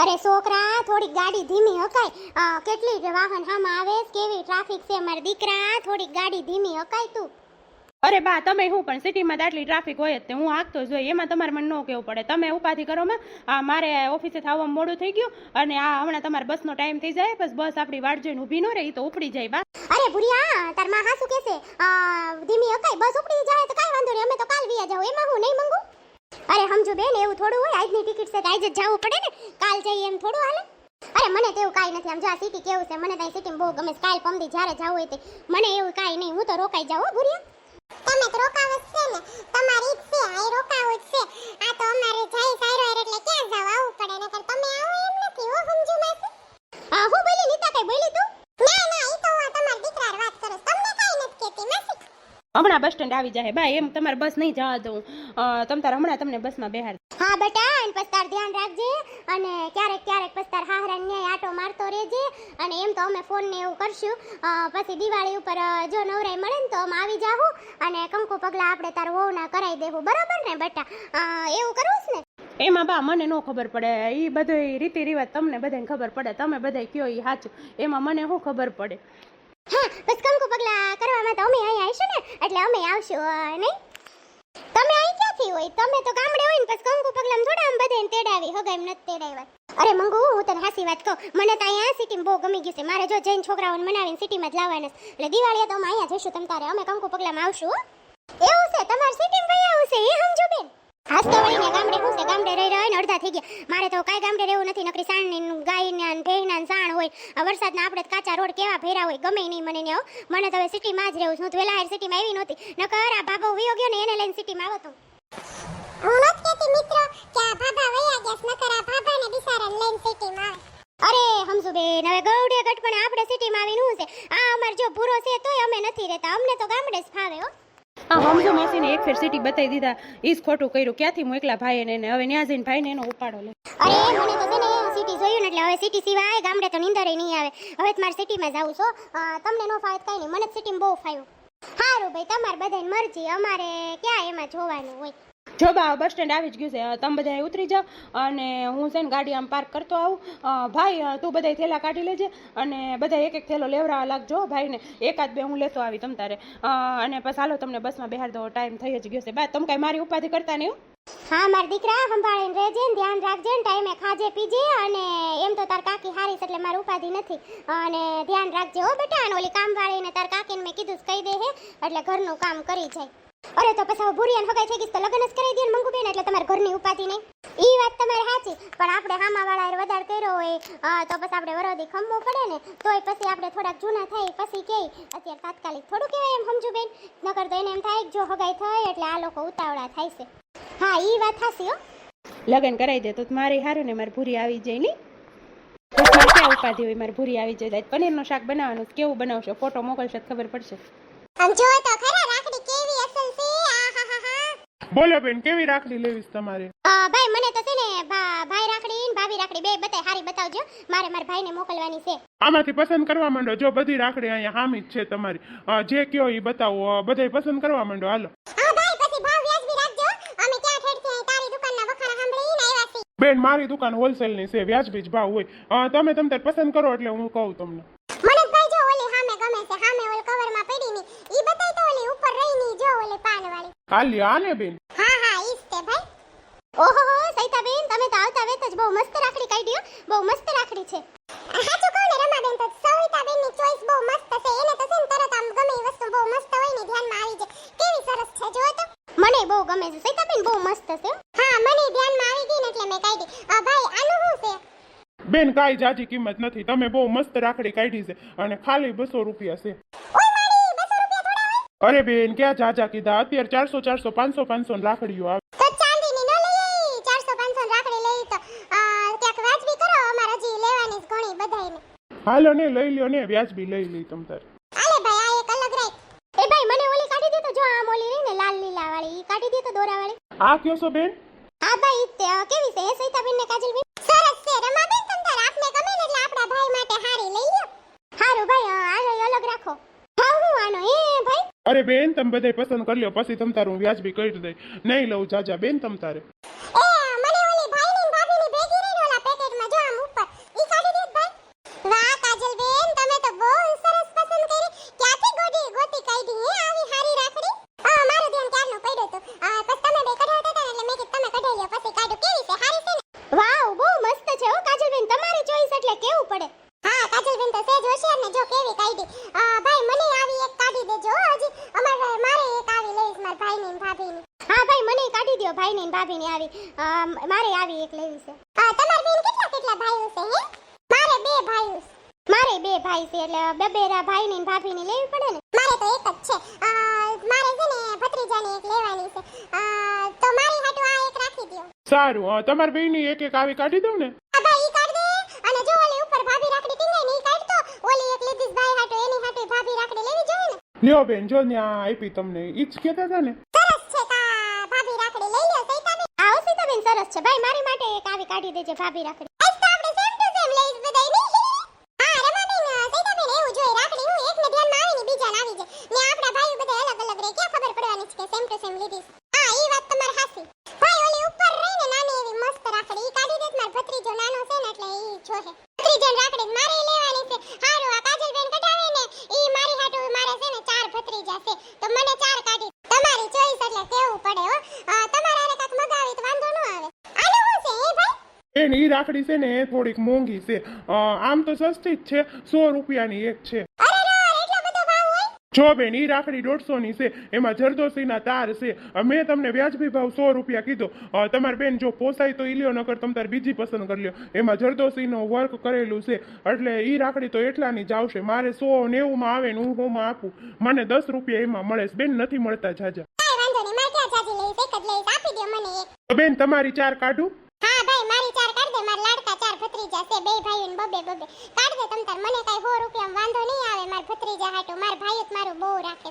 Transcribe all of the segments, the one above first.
અરે છોકરા થોડીક ગાડી ધીમી હકાય. કેટલી વાહન હામાં આવે કેવી ટ્રાફિક છે મારા દીકરા થોડીક ગાડી ધીમી હકાય તું. અરે બા તમે શું પણ સિટીમાં તો આટલી ટ્રાફિક હોય જ તે હું હાંકતો જ હોય એમાં તમારે મને ન કહેવું પડે. તમે ઉપાધિ કરો માં આ મારે ઓફિસે થવામાં મોડું થઈ ગયું અને આ હમણાં તમારે બસનો ટાઈમ થઈ જાય બસ બસ આપણી વાટ જોઈને ઊભી ન રહે તો ઉપડી જાય બા. અરે ભુરિયા તારમાં હાસુ કેસે? ધીમી હકાય બસ ઉપડી જાય તો કાઈ વાંધો નહીં અમે તો કાલ વિયા જાવ એમાં હું નહીં મંગુ? અરે સમજુ બેન એવું થોડું હોય? આજની ટિકિટ છે તો આજ જ જવું પડે ને? કાલ જઈએ એમ થોડું હાલે? અરે મને તો એવું કાંઈ નથી. આમ જો આ સિટી કેવું છે મને તો સિટીમાં બહુ ગમે છે. કાલ પમદી જ્યારે જવું હોય તે. મને એવું કાંઈ નહીં. હું તો રોકાઈ જાઉં હો ભુરિયા. તમે તો રોકાવ જ છે ને. તમારી જ છે આ રોકાવ જ છે. આ તો અમારે જઈ સાયરો એટલે ક્યાં જાવ? આવું પડે નકર તમે આવો એમ નથી હો સમજુ માસી. હા હું બોલી નીતા કઈ બોલી તું? ના ના ઈ તો હું તમાર દીકરાર વાત કરો તમને કાંઈ નથી કહેતી માસી. હમણાં બસ સ્ટેન્ડ આવી જાય. બાય એમ તમારે બસ નહીં જવા દઉં. તમ તાર હમણાં તમને બસમાં બેહાર હા બેટા અને પસ્તાર ધ્યાન રાખજે અને ક્યારેક ક્યારેક પસ્તાર તાર ન્યાય આટો મારતો રહેજે અને એમ તો અમે ફોન ને એવું કરશું. પછી દિવાળી ઉપર જો નવરાઈ મળે ને તો અમે આવી જાહું અને કંકુ પગલા આપણે તાર વહુના કરાવી દેવું બરાબર ને બેટા? એવું કરવું છે ને? એમાં બા મને ન ખબર પડે. એ બધી રીતિ રિવાજ તમને બધાને ખબર પડે. તમે બધા કયો એ સાચું એમાં મને શું ખબર પડે? હા બસ કંકુ પગલા કરવામાં તો અમે અહીંયા આવીશું ને? એટલે અમે આવશું નહીં? હોય, તમે તો ગામડે હોય ને, પછી કંકુ પગલામ થોડા આમ બધાને તેડાવી હગાઈ નથી તેડાવ્યા. અરે મંગુ, હું તને હાસી વાત કહું, મને તો અહીંયા સિટીમાં બહુ ગમી ગયું છે. મારે જો જૈન છોકરાઓને મનાવીને સિટીમાં જ લાવવાના એટલે દિવાળીએ તો અમે અહીંયા જઈશું તમ તારે, અમે કંકુ પગલામાં આવશું. એવું છે, તમારે સિટીમાં કઈ આવું એ સમજો બેન. હાસ તો વળીને ગામડે હું છે, ગામડે રહી રહ્યો ને અડધા થઈ ગયા. મારે તો કાંઈ ગામડે રહેવું નથી, નકરી સાણની ગાય ને ભેંસના ને સાણ હોય. આ વરસાદના આપણે કાચા રોડ કેવા ભેરા હોય, ગમે નહીં મને ને મને તો હવે સિટીમાં જ રહેવું છું. હું તો વેલા સિટીમાં આવી નહોતી. નકર આ ભાભો વિયો ગયો ને, એને લઈને સિટીમાં આવો તો હું નથી કહેતી મિત્રો કે આ ભાભા વયા ગયા નકર આ ભાભાને બિચારાને લઈને સિટીમાં અરે હમસુ હવે ગૌડે ગટપણે આપણે સિટીમાં આવીને શું છે? આ અમાર જો પૂરો છે તોય અમે નથી રહેતા. અમને તો ગામડે જ ફાવે હો. આ હમજો માસીને એક ફેર સિટી બતાવી દીધા. ઈ જ ખોટું કર્યું. ક્યાંથી હું એકલા ભાઈ એને? હવે ન્યા જઈને ભાઈને એનો ઉપાડો લે. અરે મને તો છે ને સિટી જોયું ને એટલે હવે સિટી સિવાય ગામડે તો નીંદરે નહીં આવે. હવે મારે સિટીમાં જવું છો તમને નો ફાવે કઈ નહીં. મને સિટીમાં બહુ ફાવ્યું. સારું ભાઈ તમારે બધાની મરજી. અમારે ક્યાં એમાં જોવાનું હોય? જો બસ સ્ટેન્ડ આવી જ ગયું છે. તમે બધા ઉતરી જાઓ અને હું છે ને ગાડી આમ પાર્ક કરતો આવું. ભાઈ તું બધા થેલા કાઢી લેજે અને બધા એક એક થેલો લેવડાવવા લાગજો ભાઈને. એકાદ બે હું લેતો આવી તમ તારે. અને પછી હાલો તમને બસમાં બેહાર દો, ટાઈમ થઈ જ ગયો છે. બા, તમે કાંઈ મારી ઉપાધિ કરતા નહીં હા? મારા દીકરા, સંભાળીને રહેજે ને ધ્યાન રાખજે ને ટાઈમે ખાજે પીજે અને એમ તો તાર કાકી હારી એટલે મારી ઉપાધિ નથી. અને ધ્યાન રાખજે હો બેટા, અને ઓલી કામવાળીને તાર કાકીને મેં કીધું કહી દે એટલે ઘરનું કામ કરી જાય. અરે તો પછી હવે ભૂરિયાને હગાઈ થઈ ગઈ તો લગ્ન જ કરાવી દે ને મંગુબેન એટલે તમારે ઘરની ઉપાધિ નહીં. ઈ વાત તમારી સાચી પણ આપણે હામાવાળાએ વધારે કર્યો હોય તો પછી આપણે વરોધી ખમવું પડે ને તોય પછી આપણે થોડાક જૂના થાય પછી કે અત્યારે તાત્કાલિક થોડું કહેવાય એમ સમજુ બેન નકર તો એને એમ થાય જો હગાઈ થાય એટલે આ લોકો ઉતાવળા થાય છે. હા ઈ વાત હાસી હો. લગ્ન કરાવી દે તો મારે સારું ને મારી ભૂરી આવી જાય નહીં. ક્યાં ઉપાધિ હોય મારી ભૂરી આવી જાય? પનીર પનીરનું શાક બનાવવાનું કેવું બનાવશો? ફોટો મોકલશો ખબર પડશે. આમ જો તો ખરા બોલો બેન કેવી રાખડી લેવીશ તમારે? અ, ભાઈ મને તો છે ને ભા- ભાઈ રાખડી ને ભાભી રાખડી બે બતાય હારી બતાવજો. મારે મારા ભાઈને મોકલવાની છે. આમાંથી પસંદ કરવા માંડો? જો બધી રાખડી અહીંયા હામી જ છે તમારી. જે કયો એ બતાવો. બધાય પસંદ કરવા માંડો? હાલો. બેન મારી દુકાન હોલસેલની છે વ્યાજબી જ ભાવ હોય. તમે તમને પસંદ કરો એટલે હું કહું તમને. છે હાલી આને બેન. ઓહો સૈતા સૈતાબેન તમે તો આવતા વેત જ બહુ મસ્ત રાખડી કાઢી બહુ મસ્ત રાખડી છે. હા તો ને રમાબેન? તો સવિતાબેનની ચોઈસ બહુ મસ્ત છે એને તો છે ને તરત આમ ગમે એ વસ્તુ બહુ મસ્ત હોય ને ધ્યાનમાં આવી જાય. કેવી સરસ છે જો તો. મને બહુ ગમે છે સૈતાબેન બહુ મસ્ત છે. હા મને ધ્યાનમાં આવી ગઈ ને એટલે મેં કાઢી. આ ભાઈ આનું શું છે? બેન કાઈ જાજી કિંમત નથી. તમે બહુ મસ્ત રાખડી કાઢી છે અને ખાલી બસો રૂપિયા છે. ઓય મારી 200 રૂપિયા થોડા હોય. અરે બેન ક્યાં જાજા કીધા? અત્યારે ચારસો ચારસો પાંચસો પાંચસો રાખડીઓ આવે તો ચાંદીની ન લઈએ 400 500 રાખડી લઈ તો આ, ક્યાંક વાજબી કરો અમારે હજી લેવાની જ ઘણી બધાયને. હાલો ને લઈ લ્યો ને વ્યાજબી લઈ લઈ તમ તાર. આલે ભાઈ આ એક અલગ રાખ એ ભાઈ મને ઓલી કાઢી દે તો જો આ ઓલી રહી ને લાલ લીલા વાળી ઈ કાઢી દે તો દોરા વાળી આ કયો છો બેન? હા ભાઈ તે કેવી છે? સૈતા બેન ને કાજલબેન? સરસ છે રમાબેન તમ તાર. આપને ગમે ને એટલે આપણા ભાઈ માટે હારી લઈ લ્યો. હારું ભાઈ આ અલગ રાખો. હા હું આનો એ ભાઈ. અરે બેન તમે બધાય પસંદ કરી લ્યો પછી તમ તારું વ્યાજબી કરી દઈ. નહીં લઉં જાજા બેન તમ તારે. પડે. હા, કાજલબેન તો સેજ હોશિયાર ને, જો કેવી કાઢી. ભાઈ, મને આવી એક કાઢી દેજો હજી. અમારે મારે એક આવી લઈશ, મારા ભાઈ ની હા, ભાઈ, મને કાઢી દો ભાઈની ને આવી. મારે આવી એક લેવી છે. તમારે બેન કેટલા કેટલા ભાઈઓ છે, હે? મારે બે ભાઈઓ છે. મારે બે ભાઈ છે, એટલે બબેરા ભાઈ ને ભાભી ને લેવી પડે ને? મારે તો એક જ છે. મારે છે ને ભત્રીજા ને એક લેવાની છે. તો મારી હાટુ આ એક રાખી દો સારું, હા, તમારી બેનની એક એક આવી કાઢી દઉં ને? લ્યો બેન, જો ત્યાં આપી તમને. ઈ જ કહેતા હતા ને. સરસ છે કા ભાભી રાખડી લઈ લ્યો, સૈતાબેન. આવો સૈતાબેન સરસ છે. ભાઈ, મારી માટે એક આવી કાઢી દેજે, ભાભી રાખડી આજ તો આપણે સેમ ટુ સેમ લઈશ બધાયની હા રમાબેન સૈતાબેન એવું જોઈએ રાખડી હું એકને ધ્યાનમાં આવે ને બીજાને આવી જાય ને આપણા ભાઈઓ બધા અલગ અલગ રહે ક્યાં ખબર પડવાની છે કે સેમ ટુ સેમ લીધી છે? હા ઈ વાત તમારી હાસી ભાઈ ઓલી ઉપર રહી ને નાની એવી મસ્ત રાખડી ઈ કાઢી દેત માર ભત્રીજો નાનો છે ને એટલે ઈ જોહે ભત્રીજન રાખડી મારે લેવાની છે હારું આ કાજલબેન કઢાવે ને ઈ મારી હાટુ મારે છે ને ચાર ભત્રીજા છે તો મને ચાર કાઢી તમારી ચોઈસ એટલે કેવું પડે હો અ, તમારે આને કાંઈક મગાવી તો વાંધો ન આવે આનું શું છે એ ભાઈ બેન ઈ રાખડી છે ને એ થોડીક મોંઘી છે. આમ તો સસ્તી જ છે સો રૂપિયાની એક છે. જો બેન ઈ રાખડી દોઢસો ની છે એમાં જરદોશીના તાર છે. મેં તમને વ્યાજબી ભાવ સો રૂપિયા કીધો. તમારે બેન જો પોસાય તો ઈ લ્યો નકર તમ તાર બીજી પસંદ કરી લ્યો. એમાં જરદોશીનો વર્ક કરેલું છે એટલે ઈ રાખડી તો એટલાની જ આવશે. મારે સો નેવુંમાં આવે ને હું હોમાં આપું. મને દસ રૂપિયા એમાં મળે છે. બેન નથી મળતા જાજા બેન તમારી ચાર કાઢું. હા ભાઈ, મારી ચાર કાઢ દે, મારા લાડકા ચાર ભત્રીજા છે, બે ભાઈઓ ને બબે બબે. કાઢ દે તમ તાર, મને કાંઈ સો રૂપિયા વાંધો નહીં આવે, મારા ભત્રીજા હાટો. મારા ભાઈઓ મારું બહુ રાખે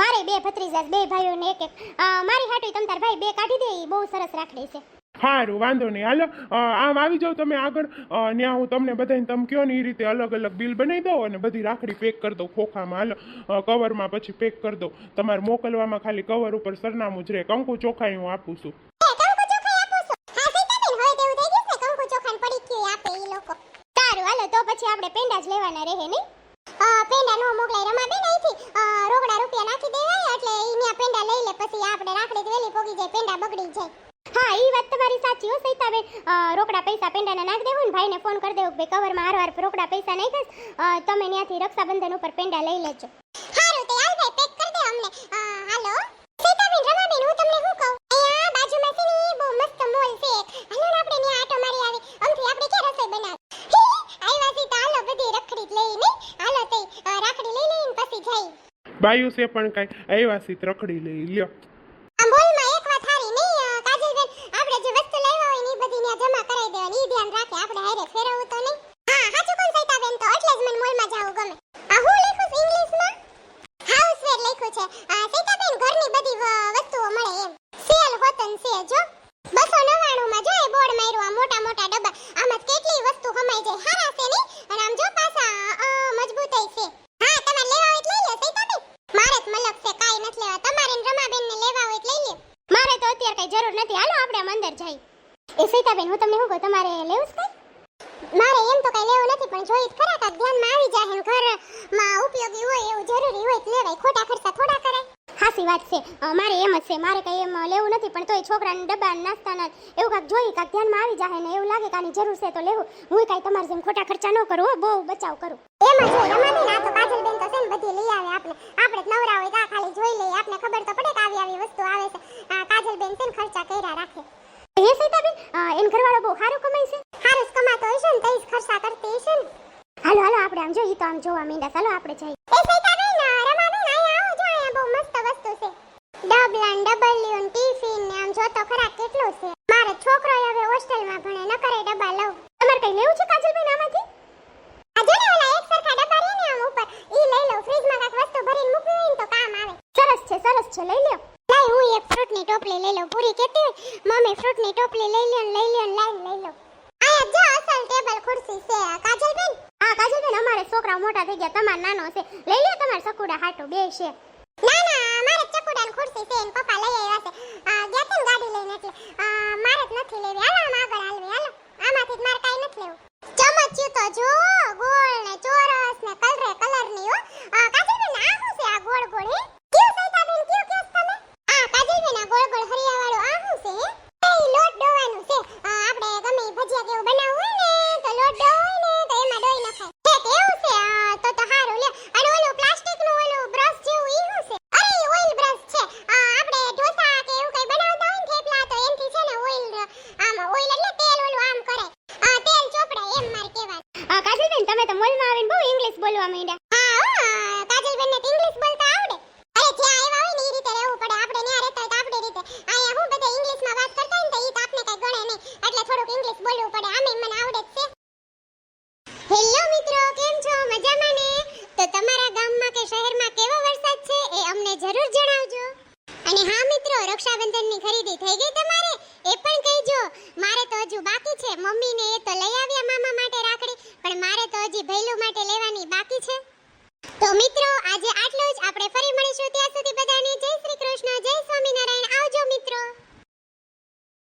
મારે બે ભત્રીજા બે ભાઈઓ ને એક. એક મારી હાટુ તમ તાર ભાઈ બે કાઢી દે, ઈ બહુ સરસ રાખડે છે. સારું વાંધો નહીં. હાલો આમ આવી જાઓ તમે આગળ. ત્યાં હું તમને બધાને તમે કયો ને એ રીતે અલગ અલગ બિલ બનાવી દઉં અને બધી રાખડી પેક કરી દઉં ખોખામાં. હાલો કવરમાં પછી પેક કરી દઉં. તમારે મોકલવામાં ખાલી કવર ઉપર સરનામું જ રહે. કંકુ ચોખાઈ હું આપું છું. વાત તમારી સાચી હો સૈતાબેન અ, રોકડા પૈસા પેંડાના નાખ દેવું ને ભાઈને ફોન કરી દેવું કે ભાઈ કવરમાં હાર વાર રોકડા પૈસા નાખ્યા છે. તમે ત્યાંથી રક્ષાબંધન ઉપર પેંડા લઈ લેજો. હારું તે હાલ ભાઈ પેક કરી દે અમને. હાલો. સીતાબેન રમાબેન હું તમને શું કહું? અહીંયા બાજુમાં છે ને બહુ મસ્ત મોલ છે હાલો આપણે ત્યાં આટો મારી આવી. અમથી આપણે ક્યાં રસોઈ બનાવી? આવ્યા સીતા હાલો બધી રખડી લઈને. હાલો તે રાખડી લઈ લઈને પછી જઈ. બાયુ છે પણ કાંઈ. આવ્યા સીત રખડી લઈ લ્યો આ મોલમાં એક વાત હારી નહીં અ, કાજલબેન આપણે જે વસ્તુ લાવ્યા હોય ને ઈ બધી ત્યાં જમા કરાવી દેવાની ઈ ધ્યાન રાખે આપણે હારે ફેરવવું તો નહીં હા સાચું કોણ સૈતાબેન તો એટલે જ મને મોલમાં જાવું ગમે આ હું લખ્યું છે ઇંગ્લિશમાં હાઉસવેર લખ્યું છે આ સૈતાબેન ઘરની બધી વ- વસ્તુઓ મળે એમ સેલ હોતન છે, જો. બસો નવ્વાણુંમાં જો એ બોર્ડ માર્યું, આ મોટા મોટા ડબ્બા. આમાં કેટલી વસ્તુ હમાઈ જાય, હારા છે નહીં? અને આમ જો પાછા મજબૂતાઈ છે. હા, તમારે લેવા હોય લઈ લો સૈતાબેન મારે જ મલક છે, કાંઈ નથી લેવા. તમારે રમાબેન ને લેવા હોય લઈ લ્યો. મારે તો અત્યારે કઈ જરૂર નથી. હાલો, આપણે અંદર જઈ એ સૈતાબેન હું તમને શું કહું, તમારે લેવું છે મારે એમ તો કઈ લેવું નથી, પણ જોઈ ખરા કાંઈક ધ્યાનમાં આવી જાય ઘરમાં ઉપયોગી હોય એવું જરૂરી હોય તો લેવાય. ખોટા ખર્ચા થોડા કરાય. હાસી વાત છે. મારે એમ જ છે. મારે કંઈ એમ લેવું નથી પણ તોય છોકરાને ડબ્બા નાસ્તાના એવું કાંઈક જોઈ કાંઈક ધ્યાનમાં આવી જાય ને એવું લાગે કે આની જરૂર છે તો લેવું. હું કાંઈ તમારી જેમ ખોટા ખર્ચા ન કરું હો બહુ બચાવ કરું. એમાં જો રમાને ના તો કાજલબેન તો છે ને બધી લઈ આવે આપણે આપણે નવરા હોય કા ખાલી જોઈ લઈએ આપણે ખબર તો પડે કે આવી આવી વસ્તુ આવે છે. આ કાજલબેન છે ને ખર્ચા કર્યા રાખે. એ સીતાબેન એન ઘરવાળો બહુ સારું કમાય છે? સારું કમાતો હશે ને તઈ ખર્ચા કરતી હશે ને. હાલો હાલો આપણે આમ જોઈએ તો આમ જોવા માંડ્યા ચાલો આપણે જઈએ એ સીતાબેન રમાબેન અહીંયા આવો જો અહીંયા બહુ મસ્ત વસ્તુ છે ડબલા ને ડબલિયું ને ટિફિન ને આમ જો તો ખરા કેટલું છે મારો છોકરો હવે હોસ્ટેલમાં ભણે ન કરે ડબ્બા લઉં તમારે કઈ લેવું છે કાજલબેન આમાંથી આ જો ને ઓલા એક સરખા ડબ્બા રહે ને આમ ઉપર ઈ લઈ લઉં ફ્રીજમાં કાંઈક વસ્તુ ભરીને મૂકવી હોય ને તો કામ આવે સરસ છે સરસ છે લઈ લ્યો લાઈ હું એક ફ્રૂટની ટોપલી લઈ લઉં પૂરી કહેતી હોય મમ્મી ફ્રૂટની ટોપલી લઈ લ્યો ને લઈ લ્યો ને લાઈન લઈ લઉં આયા જો અસલ ટેબલ ખુરશી છે કાજલબેન હા કાજલબેન છોકરા મોટા થઈ ગયા, તમાર નાનો છે. લઈ લે તમાર સકુડા હાટો, બે છે. ના ના, મારે ચકુડા ને ખુરશી છે ને પપ્પા લઈ આવ્યા છે. ગયા તા ગાડી લઈને એટલે. મારે જ નથી લેવી. હાલો, આમ આગળ હાલવી, હાલો. આમાંથી મારે કાંઈ નથી લેવું. ચમચ્યું તો જો ગોળ ને ચોરસ ને કલરે કલરની, હો. આ કાજલબેન આ શું છે આ ગોળ ગોળ કયું સૈતાબેન કયું કયો છો તમે આ કાજલબેન આ ગોળ ગોળ હરિયા વાળો આ શું છે હે એ લોટ ડોવાનું છે આ, આપણે ગમે ઈ ભજીયા કેવું બનાવવું હોય ને તો લોટ ડો હોય ને તો એમાં ડોઈ નખાય છે તે એવું છે આ, તો તો હારું લે અને ઓલું પ્લાસ્ટિકનું ઓલું બ્રશ જેવું ઈ શું છે અરે ઈ ઓઇલ બ્રશ છે આ, આપણે ઢોસા કે એવું કઈ બનાવતા હોય ને થેપલા તો એનથી છે ને ઓઇલ આમ ઓઇલ એટલે તેલ ઓલું આમ કરે આ તેલ ચોપડાય એમ મારે કહેવાય આ કાજલ કરવા માંડ્યા. હા કાજલબેન ને ઇંગ્લિશ બોલતા આવડે. અરે, જ્યાં આવ્યા હોય ને એ રીતે રહેવું પડે. આપણે ન્યા રહેતા હોય તો આપણી રીતે. અહીંયા હું બધે ઇંગ્લિશમાં વાત કરતા હોય ને તો ઈ તો આપને કઈ ગણે નહીં. એટલે થોડુંક ઇંગ્લિશ બોલવું પડે. આમે મને આવડે જ છે. હેલો મિત્રો, કેમ છો? મજામાં ને? તો તમારા ગામમાં કે શહેરમાં કેવો વરસાદ છે એ અમને જરૂર જણાવજો. અને હા મિત્રો, રક્ષાબંધનની ખરીદી થઈ ગઈ તમારે? એ પણ કહેજો, મારે તો હજુ બાકી છે. મમ્મીને એ તો લઈ આવ્યા મામા માટે રાખડી, પણ મારે તો હજી ભૈલું માટે લેવાની બાકી છે. તો મિત્રો, આજે આટલું જ. આપણે ફરી મળીશું ત્યાં સુધી બધાને. જય શ્રી કૃષ્ણ, જય સ્વામિનારાયણ. આવજો મિત્રો.